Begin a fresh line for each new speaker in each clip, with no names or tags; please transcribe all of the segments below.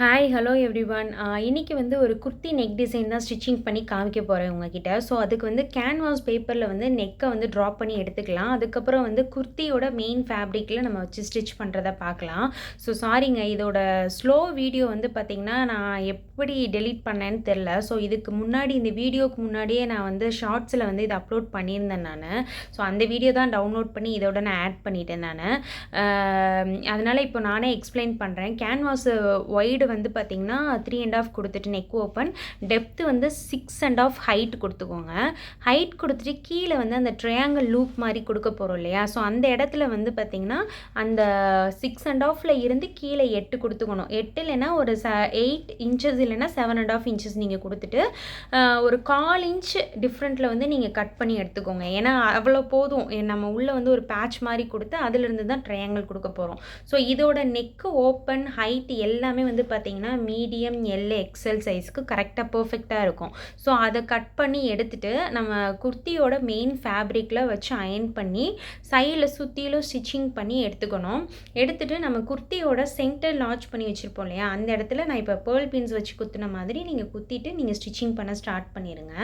Hi hello every one இன்றைக்கி வந்து ஒரு குர்த்தி நெக் டிசைன் தான் ஸ்டிச்சிங் பண்ணி காமிக்க போகிறேன் உங்ககிட்ட. ஸோ அதுக்கு வந்து கேன்வாஸ் பேப்பரில் வந்து நெக்கை வந்து ட்ராப் பண்ணி எடுத்துக்கலாம். அதுக்கப்புறம் வந்து குர்த்தியோட மெயின் ஃபேப்ரிக்கில் நம்ம வச்சு ஸ்டிச் பண்ணுறதை பார்க்கலாம். ஸோ சாரிங்க இதோட ஸ்லோ வீடியோ வந்து பார்த்திங்கன்னா நான் எப்படி டெலீட் பண்ணேன்னு தெரில ஸோ இதுக்கு முன்னாடி இந்த வீடியோக்கு முன்னாடியே நான் வந்து ஷார்ட்ஸில் வந்து இதை அப்லோட் பண்ணியிருந்தேன் நான். ஸோ அந்த வீடியோ தான் டவுன்லோட் பண்ணி இதோட நான் ஆட் பண்ணிட்டேன் நான். அதனால் இப்போ நானே எக்ஸ்பிளைன் பண்ணுறேன் கேன்வாஸ் ஒய்டு வந்து பார்த்திங்கன்னா த்ரீ அண்ட் ஆஃப் கொடுத்துட்டு நெக் ஓப்பன் டெப்த்து வந்து சிக்ஸ் அண்ட் ஆஃப் ஹைட் கொடுத்துக்கோங்க. ஹைட் கொடுத்துட்டு கீழே வந்து அந்த ட்ரையாங்கிள் லூப் மாதிரி கொடுக்க போகிறோம் இல்லையா? ஸோ அந்த இடத்துல வந்து பார்த்திங்கன்னா அந்த சிக்ஸ் அண்ட் ஆஃபில் இருந்து கீழே எட்டு கொடுத்துக்கணும். எட்டு இல்லைன்னா ஒரு ச எயிட் இன்ச்சஸ் இல்லைன்னா செவன் அண்ட் ஆஃப் இன்ச்சஸ் நீங்கள் கொடுத்துட்டு ஒரு கால் இன்ச் டிஃப்ரெண்ட்டில் வந்து நீங்கள் கட் பண்ணி எடுத்துக்கோங்க. ஏன்னா அவ்வளோ போதும். நம்ம உள்ளே வந்து ஒரு பேட்ச் மாதிரி கொடுத்து அதிலிருந்து தான் ட்ரையாங்கிள் கொடுக்க போகிறோம் ஸோ இதோட நெக்கு ஓப்பன் ஹைட் எல்லாமே வந்து பார்த்தீங்கன்னா மீடியம் எல் எக்ஸல் சைஸ்க்கு கரெக்டாக பர்ஃபெக்டாக இருக்கும். ஸோ அதை கட் பண்ணி எடுத்துகிட்டு நம்ம குர்த்தியோட மெயின் ஃபேப்ரிக்கில் வச்சு அயன் பண்ணி சைடில் சுற்றிலும் ஸ்டிச்சிங் பண்ணி எடுத்துக்கணும். எடுத்துகிட்டு நம்ம குர்த்தியோட சென்டர் லாச் பண்ணி வச்சுருப்போம் இல்லையா? அந்த இடத்துல நான் இப்போ பேர்ல் பின்ஸ் வச்சு குத்துன மாதிரி நீங்கள் குத்திட்டு நீங்கள் ஸ்டிச்சிங் பண்ண ஸ்டார்ட் பண்ணிடுங்க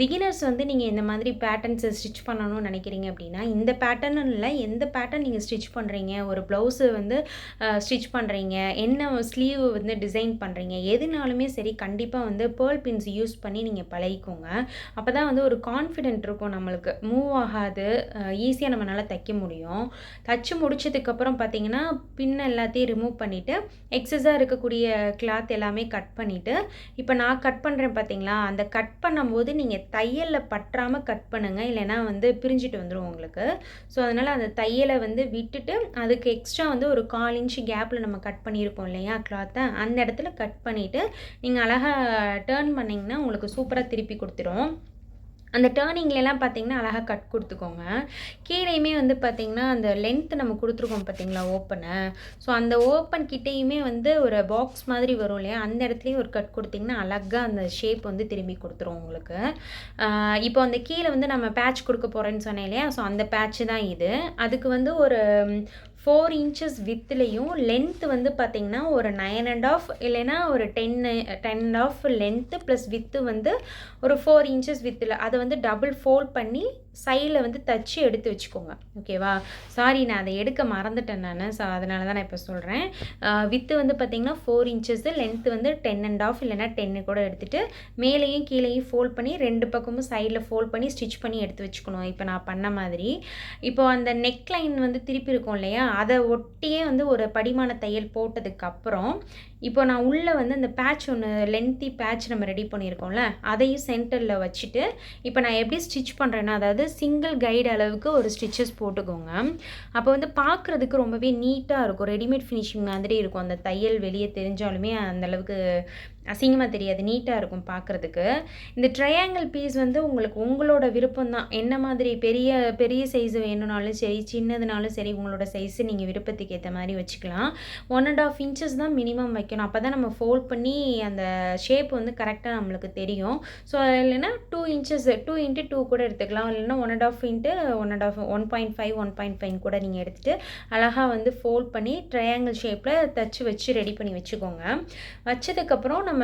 பிகினர்ஸ் வந்து நீங்கள் இந்த மாதிரி பேட்டர்ன்ஸை ஸ்டிச் பண்ணணும்னு நினைக்கிறீங்க அப்படின்னா இந்த பேட்டர்ன் இல்லை எந்த பேட்டர்ன் நீங்கள் ஸ்டிச் பண்ணுறீங்க ஒரு ப்ளவுஸு வந்து ஸ்டிச் பண்ணுறீங்க என்ன ஸ்லீவ் வந்து டிசைன் பண்ணுறீங்க எதுனாலுமே சரி கண்டிப்பாக வந்து பேர்ல் பின்ஸ் யூஸ் பண்ணி நீங்கள் பழகிக்கோங்க. அப்போ தான் வந்து ஒரு கான்ஃபிடென்ட் இருக்கும் நம்மளுக்கு. மூவ் ஆகாது ஈஸியாக நம்மளால் தைக்க முடியும். தச்சு முடிச்சதுக்கப்புறம் பார்த்தீங்கன்னா பின் எல்லாத்தையும் ரிமூவ் பண்ணிவிட்டு எக்ஸஸாக இருக்கக்கூடிய கிளாத் எல்லாமே கட் பண்ணிவிட்டு இப்போ நான் கட் பண்ணுறேன் பார்த்தீங்களா அந்த கட் பண்ணும்போது நீங்கள் தையலில் பற்றாமல் கட் பண்ணுங்கள் இல்லைன்னா வந்து பிரிஞ்சுட்டு வந்துடும் உங்களுக்கு. ஸோ அதனால் அந்த தையலை வந்து விட்டுட்டு அதுக்கு எக்ஸ்ட்ரா வந்து ஒரு கால் இன்ச்சு கேப்பில் நம்ம கட் பண்ணியிருக்கோம் இல்லையா? கிளாத்தை அந்த இடத்துல கட் பண்ணிவிட்டு நீங்கள் அழகாக டேர்ன் பண்ணிங்கன்னா உங்களுக்கு சூப்பராக திருப்பி கொடுத்துரும். அந்த டேர்னிங்லலாம் பார்த்தீங்கன்னா அழகாக கட் கொடுத்துக்கோங்க. கீழேயுமே வந்து பார்த்தீங்கன்னா அந்த லென்த் நம்ம கொடுத்துருக்கோம் பார்த்தீங்களா ஓப்பனை ஸோ அந்த ஓப்பன் கிட்டேயுமே வந்து ஒரு பாக்ஸ் மாதிரி வரும் இல்லையா? அந்த இடத்துலையும் ஒரு கட் கொடுத்தீங்கன்னா அழகாக அந்த ஷேப் வந்து திரும்பி கொடுத்துரும் உங்களுக்கு. இப்போ அந்த கீழே வந்து நம்ம பேட்ச் கொடுக்க போகிறேன்னு சொன்னேன் இல்லையா? ஸோ அந்த பேட்ச் தான் இது. அதுக்கு வந்து ஒரு ஃபோர் இன்ச்சஸ் வித்துலேயும் லென்த் வந்து பார்த்தீங்கன்னா ஒரு நைன் அண்ட் ஆஃப் இல்லைன்னா ஒரு ten ten and half length plus with வந்து ஒரு ஃபோர் இன்ச்சஸ் வித்தில் அதை வந்து டபுள் ஃபோல்ட் பண்ணி சைடில் வந்து தச்சு எடுத்து வச்சுக்கோங்க. ஓகேவா சாரி நான் அதை எடுக்க மறந்துட்டேன் நான். ஸோ அதனால தான் நான் இப்போ சொல்கிறேன் வித்து வந்து பார்த்தீங்கன்னா ஃபோர் இன்ச்சஸ்ஸு லென்த்து வந்து டென் அண்ட் ஆஃப் இல்லைன்னா டென்னு கூட எடுத்துகிட்டு மேலேயும் கீழேயும் ஃபோல்ட் பண்ணி ரெண்டு பக்கமும் சைடில் ஃபோல்ட் பண்ணி ஸ்டிச் பண்ணி எடுத்து வச்சுக்கணும். இப்போ நான் பண்ண மாதிரி. இப்போ அந்த நெக் லைன் வந்து திருப்பி இருக்கும் இல்லையா? அதை ஒட்டியே வந்து ஒரு படிமான தையல் போட்டதுக்கப்புறம் இப்போ நான் உள்ளே வந்து அந்த பேட்ச் ஒன்று லென்த்தி பேட்ச் நம்ம ரெடி பண்ணியிருக்கோம்ல அதையும் சென்டரில் வச்சுட்டு இப்போ நான் எப்படி ஸ்டிச் பண்ணுறேன்னா அதாவது சிங்கிள் கைடு அளவுக்கு ஒரு ஸ்டிச்சஸ் போட்டுக்கோங்க. அப்போ வந்து பார்க்குறதுக்கு ரொம்பவே நீட்டாக இருக்கும். ரெடிமேட் ஃபினிஷிங் மாதிரி இருக்கும். அந்த தையல் வெளியே தெரிஞ்சாலுமே அந்தளவுக்கு அசிங்கமாக தெரியாது நீட்டாக இருக்கும் பார்க்குறதுக்கு இந்த ட்ரையாங்கிள் பீஸ் வந்து உங்களுக்கு உங்களோட விருப்பம் தான் என்ன மாதிரி பெரிய பெரிய சைஸ் வேணும்னாலும் சரி சின்னதுனாலும் சரி உங்களோட சைஸு நீங்கள் விருப்பத்துக்கு ஏற்ற மாதிரி வச்சுக்கலாம். ஒன் அண்ட் ஆஃப் இன்ச்சஸ் தான் மினிமம் வைக்கணும். அப்போ தான் நம்ம ஃபோல்ட் பண்ணி அந்த ஷேப் வந்து கரெக்டாக நம்மளுக்கு தெரியும். ஸோ இல்லைன்னா two inches two into two கூட எடுத்துக்கலாம். இல்லைன்னா one and half into one and half one point five one point five கூட நீங்கள் எடுத்துகிட்டு அழகாக வந்து ஃபோல்ட் பண்ணி ட்ரையாங்கிள் ஷேப்பில் தச்சு வச்சு ரெடி பண்ணி வச்சுக்கோங்க. வச்சதுக்கப்புறம் நம்ம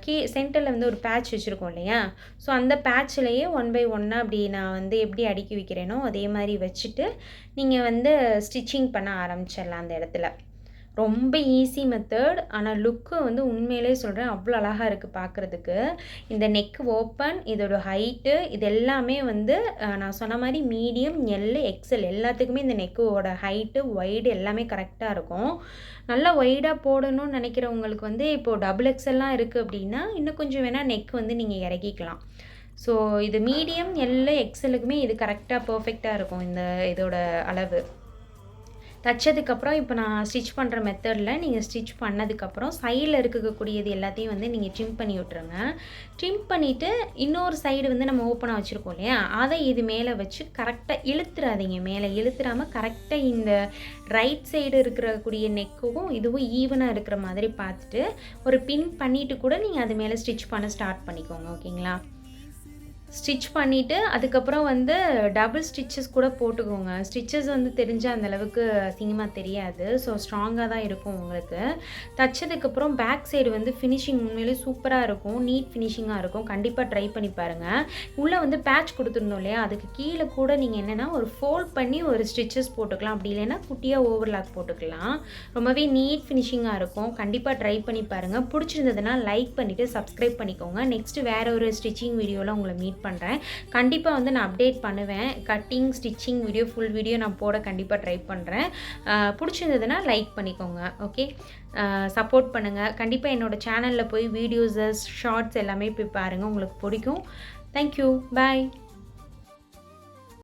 கீ சென்டரில் வந்து ஒரு பேட்ச் வச்சுருக்கோம் இல்லையா? ஸோ அந்த பேட்ச்லேயே ஒன் பை ஒன்னாக அப்படி நான் வந்து எப்படி அடுக்கி வைக்கிறேனோ அதே மாதிரி வச்சுட்டு நீங்கள் வந்து ஸ்டிச்சிங் பண்ண ஆரம்பிச்சிடலாம் அந்த இடத்துல. ரொம்ப ஈஸி மெத்தட் ஆனால் லுக்கு வந்து உண்மையிலே சொல்கிறேன் அவ்வளோ அழகாக இருக்குது பார்க்குறதுக்கு இந்த நெக் ஓப்பன் இதோட ஹைட்டு இது எல்லாமே வந்து நான் சொன்ன மாதிரி மீடியம் எல் எக்ஸல் எல்லாத்துக்குமே இந்த நெக்கோட ஹைட்டு ஒய்டு எல்லாமே கரெக்டாக இருக்கும். நல்லா ஒய்டாக போடணும்னு நினைக்கிறவங்களுக்கு வந்து இப்போது டபுள் எக்ஸல்லாம் இருக்குது அப்படின்னா இன்னும் கொஞ்சம் வேணால் நெக் வந்து நீங்கள் இறக்கிக்கலாம். ஸோ இது மீடியம் எல்ல எக்ஸலுக்குமே இது கரெக்டாக பர்ஃபெக்டாக இருக்கும் இந்த இதோட அளவு. தைச்சதுக்கப்புறம் இப்போ நான் ஸ்டிச் பண்ணுற மெத்தடில் நீங்கள் ஸ்டிச் பண்ணதுக்கப்புறம் சைடில் இருக்கக்கூடியது எல்லாத்தையும் வந்து நீங்கள் ட்ரிம் பண்ணி விட்ருங்க ட்ரிம் பண்ணிவிட்டு இன்னொரு சைடு வந்து நம்ம ஓப்பனாக வச்சுருக்கோம் இல்லையா? அதை இது மேலே வச்சு கரெக்டாக இழுத்துறாதீங்க. மேலே இழுத்துறாமல் கரெக்டாக இந்த ரைட் சைடு இருக்கக்கூடிய நெக்கும் இதுவும் ஈவனாக இருக்கிற மாதிரி பார்த்துட்டு ஒரு பின் பண்ணிவிட்டு கூட நீங்கள் அது மேலே ஸ்டிச் பண்ண ஸ்டார்ட் பண்ணிக்கோங்க. ஓகேங்களா ஸ்டிச் பண்ணிவிட்டு அதுக்கப்புறம் வந்து டபுள் ஸ்டிச்சஸ் கூட போட்டுக்கோங்க. ஸ்டிச்சஸ் வந்து தெரிஞ்ச அந்தளவுக்கு அசிங்கமாக தெரியாது. ஸோ ஸ்ட்ராங்காக தான் இருக்கும் உங்களுக்கு. தைச்சதுக்கப்புறம் பேக் சைடு வந்து ஃபினிஷிங் உண்மையிலேயே சூப்பராக இருக்கும். நீட் ஃபினிஷிங்காக இருக்கும். கண்டிப்பாக ட்ரை பண்ணி பாருங்கள் உள்ளே வந்து பேட்ச் கொடுத்துருந்தோம் இல்லையா? அதுக்கு கீழே கூட நீங்கள் என்னென்னா ஒரு ஃபோல்ட் பண்ணி ஒரு ஸ்டிச்சஸ் போட்டுக்கலாம். அப்படி இல்லைன்னா குட்டியாக ஓவர்லாக் போட்டுக்கலாம். ரொம்பவே நீட் ஃபினிஷிங்காக இருக்கும். கண்டிப்பாக ட்ரை பண்ணி பாருங்கள் பிடிச்சிருந்ததுன்னா லைக் பண்ணிவிட்டு சப்ஸ்கிரைப் பண்ணிக்கோங்க. நெக்ஸ்ட்டு வேறு ஒரு ஸ்டிச்சிங் வீடியோவில் உங்களை மீட் பண்ணுறேன் கண்டிப்பாக வந்து நான் அப்டேட் பண்ணுவேன். Cutting stitching video full video நான் போட கண்டிப்பாக ட்ரை பண்ணுறேன் பிடிச்சிருந்ததுன்னா லைக் பண்ணிக்கோங்க. ஓகே சப்போர்ட் பண்ணுங்கள் கண்டிப்பாக என்னோடய சேனலில் போய் வீடியோஸஸ் ஷார்ட்ஸ் எல்லாமே போய் பாருங்கள் உங்களுக்கு பிடிக்கும். Thank you bye